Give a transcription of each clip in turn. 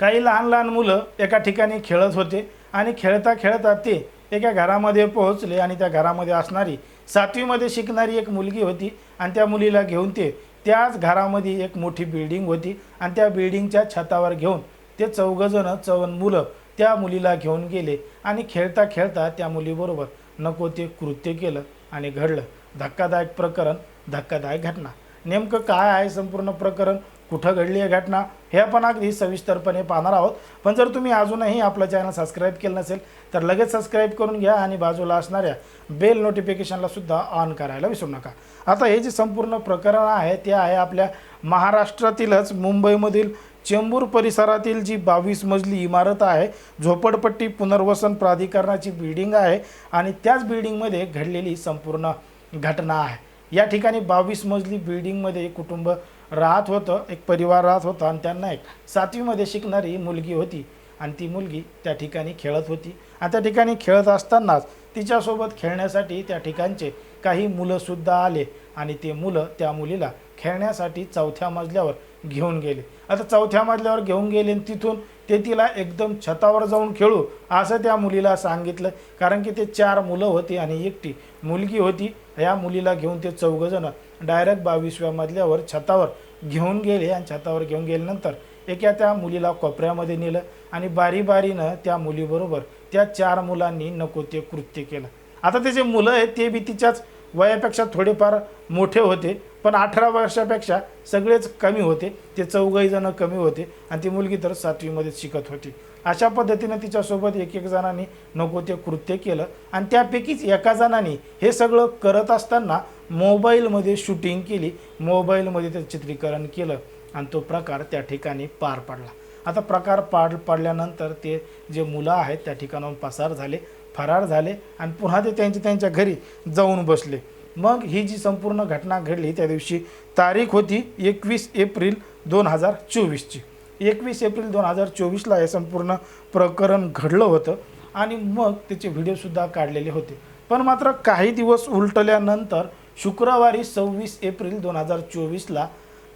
काही लहान लहान मुलं एका ठिकाणी खेळत होते आणि खेळता खेळता ते एका घरामध्ये पोहोचले आणि त्या घरामध्ये असणारी सातवीमध्ये शिकणारी एक मुलगी होती आणि त्या मुलीला घेऊन ते त्याच घरामध्ये एक मोठी बिल्डिंग होती आणि त्या बिल्डिंगच्या छतावर घेऊन ते चौघजणं चौवन मुलं त्या मुलीला घेऊन गेले आणि खेळता खेळता त्या मुलीबरोबर नको ते कृत्य केलं आणि घडलं. धक्कादायक प्रकरण धक्कादायक घटना. नेमकं काय आहे संपूर्ण प्रकरण? कुठं घडली आहे घटना हे आपण अगदी सविस्तरपणे पाहणार आहोत. पण जर तुम्ही अजूनही आपलं चॅनल सबस्क्राईब केलं नसेल तर लगेच सबस्क्राईब करून घ्या आणि बाजूला असणाऱ्या बेल नोटिफिकेशनला सुद्धा ऑन करायला विसरू नका. आता हे जे संपूर्ण प्रकरण आहे ते आहे आपल्या महाराष्ट्रातीलच. मुंबईमधील चेंबूर परिसरातील जी बावीस मजली इमारत आहे झोपडपट्टी पुनर्वसन प्राधिकरणाची बिल्डिंग आहे आणि त्याच बिल्डिंगमध्ये घडलेली संपूर्ण घटना आहे. या ठिकाणी बावीस मजली बिल्डिंगमध्ये कुटुंब राहत होतं एक परिवार राहत होता आणि त्यांना एक सातवीमध्ये शिकणारी मुलगी होती आणि ती मुलगी त्या ठिकाणी खेळत होती. आणि त्या ठिकाणी खेळत असतानाच तिच्यासोबत खेळण्यासाठी त्या ठिकाणचे काही मुलंसुद्धा आले आणि ते मुलं त्या मुलीला खेळण्यासाठी चौथ्या मजल्यावर घेऊन गेले. आता चौथ्या मजल्यावर घेऊन गेले आणि तिथून ते तिला एकदम छतावर जाऊन खेळू असं त्या मुलीला सांगितलं. कारण की ते चार मुलं होती आणि एकटी. मुलगी होती या मुलीला घेऊन ते चौघजणं डायरेक्ट बावीसव्या मजल्यावर छतावर घेऊन गेले आणि छतावर घेऊन गेल्यानंतर एका त्या मुलीला कोपऱ्यामध्ये नेलं आणि बारी बारीनं त्या मुलीबरोबर त्या चार मुलांनी नको ते कृत्य केलं. आता ते जे मुलं आहेत ते बी तिच्याच वयापेक्षा थोडेफार मोठे होते. पण अठरा वर्षापेक्षा सगळेच कमी होते. ते चौघही जण कमी होते आणि ती मुलगी तर सातवीमध्ये शिकत होती. अशा पद्धतीनं तिच्यासोबत एक एक जणांनी नको ते कृत्य केलं आणि त्यापैकीच एका जणांनी हे सगळं करत असताना मोबाईलमध्ये शूटिंग केली. मोबाईलमध्ये ते चित्रीकरण केलं आणि तो प्रकार त्या ठिकाणी पार पडला. आता प्रकार पाड पडल्यानंतर ते जे मुलं आहेत त्या ठिकाणाहून पसार झाले फरार झाले आणि पुन्हा ते त्यांच्या त्यांच्या घरी जाऊन बसले. मग ही जी संपूर्ण घटना घडली त्या दिवशी तारीख होती एकवीस एप्रिल दोन हजार चोवीसची. एकवीस एप्रिल दोन हजार चोवीसला हे संपूर्ण प्रकरण घडलं होतं आणि मग त्याचे व्हिडिओसुद्धा काढलेले होते. पण मात्र काही दिवस उलटल्यानंतर शुक्रवारी सव्वीस एप्रिल दोन हजार चोवीसला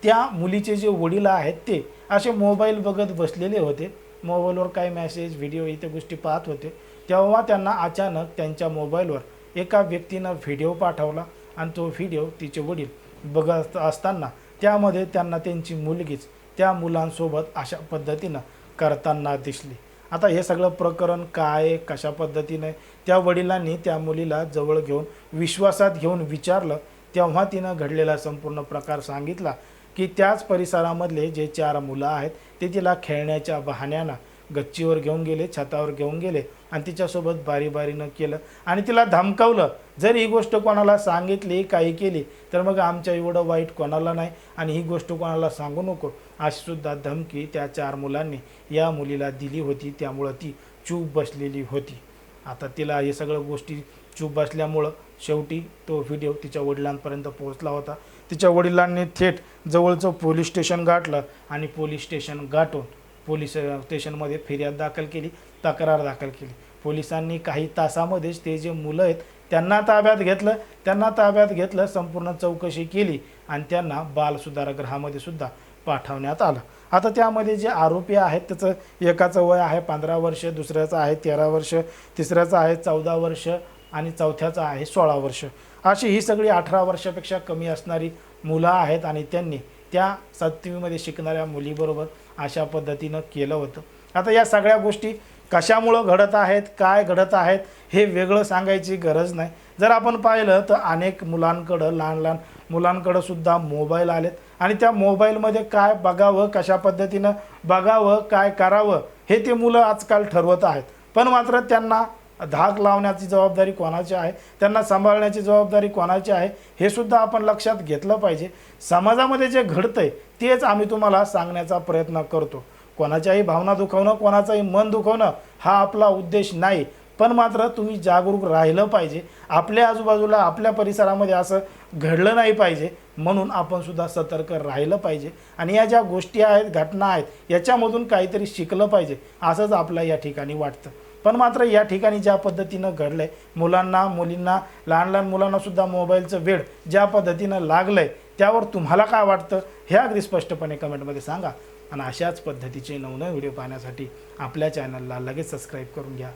त्या मुलीचे जे वडील आहेत ते असे मोबाईल बघत बसलेले होते. मोबाईलवर काही मेसेज व्हिडिओ इथे गोष्टी पाहत होते. तेव्हा त्यांना अचानक त्यांच्या मोबाईलवर एका व्यक्तीनं व्हिडिओ पाठवला आणि तो व्हिडिओ तिचे वडील बघत असताना त्यामध्ये त्यांना त्यांची मुलगीच त्या मुलांसोबत अशा पद्धतीनं करताना दिसली. आता हे सगळं प्रकरण काय आहे, कशा पद्धतीने? त्या वडिलांनी त्या मुलीला जवळ घेऊन विश्वासात घेऊन विचारलं. तेव्हा तिनं घडलेला संपूर्ण प्रकार सांगितला की त्याच परिसरामधले जे चार मुलं आहेत ते तिला खेळण्याच्या बहाण्यानं गच्चीवर घेऊन गेले छतावर घेऊन गेले. आणि तिच्यासोबत बारी बारीनं केलं. आणि तिला धमकावलं जर ही गोष्ट कोणाला सांगितली काही केली तर मग आमच्या एवढं वाईट कोणाला नाही आणि ही गोष्ट कोणाला सांगू नको अशीसुद्धा धमकी त्या चार मुलांनी या मुलीला दिली होती. त्यामुळं ती चूप बसलेली होती. आता तिला हे सगळं गोष्टी चूप बसल्यामुळं शेवटी तो व्हिडिओ तिच्या वडिलांपर्यंत पोहोचला होता. तिच्या वडिलांनी थेट जवळचं पोलीस स्टेशन गाठलं आणि पोलीस स्टेशन गाठून पोलीस स्टेशनमध्ये फिर्याद दाखल केली तक्रार दाखल केली. पोलिसांनी काही तासामध्येच ते जे मुलं आहेत त्यांना ताब्यात घेतलं त्यांना ताब्यात घेतलं संपूर्ण चौकशी केली आणि त्यांना बालसुधारगृहामध्ये सुद्धा पाठवण्यात आलं. आता त्यामध्ये जे आरोपी आहेत त्याचं एकाचं वय आहे पंधरा वर्ष दुसऱ्याचं आहे तेरा वर्ष तिसऱ्याचं आहे चौदा वर्ष आणि चौथ्याचं आहे सोळा वर्ष. अशी ही सगळी अठरा वर्षापेक्षा कमी असणारी मुलं आहेत आणि त्यांनी त्या सातवीमध्ये शिकणाऱ्या मुलीबरोबर अशा पद्धतीनं केलं होतं. आता या सगळ्या गोष्टी कशामुळं घडत आहेत काय घडत आहेत हे वेगळं सांगायची गरज नाही. जर आपण पाहिलं तर अनेक मुलांकडं लहान लहान मुलांकडं सुद्धा मोबाईल आलेत. आणि त्या मोबाईलमध्ये काय बघावं कशा पद्धतीनं बघावं काय करावं हे ते मुलं आजकाल ठरवत आहेत. पण मात्र त्यांना धाक लावण्याची जबाबदारी कोणाची आहे त्यांना सांभाळण्याची जबाबदारी कोणाची आहे हे सुद्धा आपण लक्षात घेतलं पाहिजे. समाजामध्ये जे घडतं आहे तेच आम्ही तुम्हाला सांगण्याचा प्रयत्न करतो. कोणाच्याही भावना दुखवणं कोणाचंही मन दुखवणं हा आपला उद्देश नाही. पण मात्र तुम्ही जागरूक राहिलं पाहिजे. आपल्या आजूबाजूला आपल्या परिसरामध्ये असं घडलं नाही पाहिजे. म्हणून आपण सुद्धा सतर्क राहिलं पाहिजे. आणि या ज्या गोष्टी आहेत घटना आहेत याच्यामधून काहीतरी शिकलं पाहिजे. असंच आपल्या या ठिकाणी वाटतं. पण मात्र या ठिकाणी ज्या पद्धतीनं घडलं आहे मुलांना मुलींना लहान लहान मुलांनासुद्धा मोबाईलचं वेळ ज्या पद्धतीनं लागलं आहे त्यावर तुम्हाला काय वाटतं? हे अगदी स्पष्टपणे कमेंटमध्ये सांगा. आणि अशाच पद्धतीचे नवनवीन व्हिडिओ पाहण्यासाठी आपल्या चॅनलला लगेच सबस्क्राईब करून घ्या.